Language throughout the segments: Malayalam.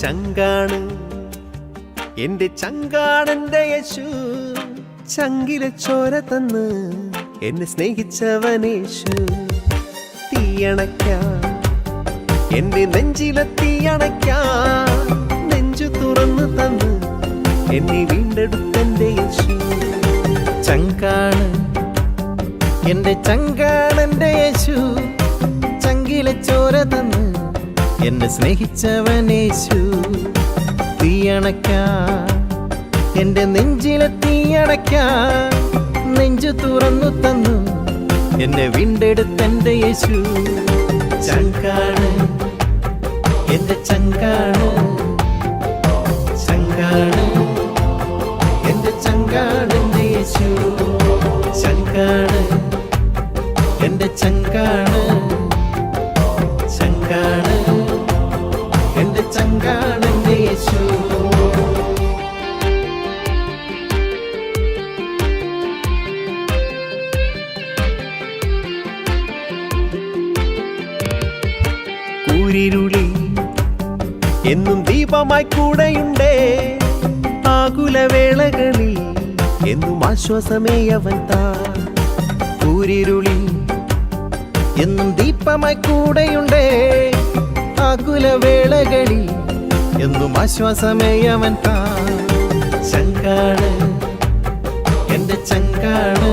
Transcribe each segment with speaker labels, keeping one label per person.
Speaker 1: ചങ്കാണ്. എന്റെ ചങ്കാണെന്റെ യേശു ചങ്കിലെ ചോര തന്ന് എന്നെ സ്നേഹിച്ചവനേശു തീയണയ്ക്കാം. എന്റെ നെഞ്ചിലെ തീയണയ്ക്കാം. നെഞ്ചു തുറന്നു തന്ന് എന്നെ വീണ്ടെടുത്തന്റെ യേശു.
Speaker 2: ചങ്കാണ്. എന്റെ ചങ്കാണന്റെ യേശു ചങ്കിലെ ചോര തന്ന് എന്നെ സ്നേഹിച്ചവനേശു തീയണക്ക എന്റെ നെഞ്ചിലെ തീയണക്ക നെഞ്ചു തുറന്നു തന്നു. എന്നെ വീണ്ടെടുത്തെന്റെ യേശു. ചങ്കാണ് എന്റെ ചങ്കാണ്.
Speaker 1: കൂരിരുളി എന്നും ദീപമായി കൂടെയുണ്ടേ ആകുലവേളകളിൽ. എന്നും ആശ്വാസമേ അവൻ താ
Speaker 2: കൂരിരുളി എന്നും ദീപമായി കൂടെയുണ്ടേ ആകുലവേളകളിൽ. എന്നും ആശ്വാസമേ അവൻ താ ചങ്കാണ് എന്റെ ചങ്കാണ്.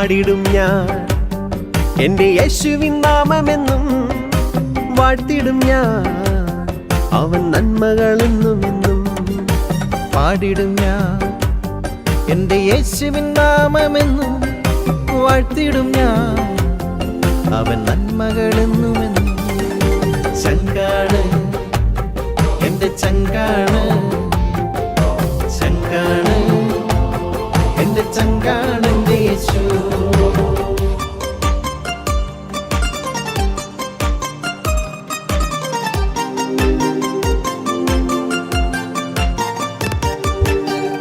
Speaker 1: പാടിടും ഞാൻ. എന്റെ യേശുവിൻ നാമമെന്നും വാഴ്ത്തിടും ഞാൻ. അവൻ നന്മകളെന്നും എന്നും
Speaker 2: പാടിടും ഞാൻ. എന്റെ യേശുവിൻ നാമമെന്നും വാഴ്ത്തിടും ഞാൻ. അവൻ നന്മകളെന്നുമെന്നും ചങ്കാണ്. എന്റെ ചങ്കാണ്. എന്റെ യേശു.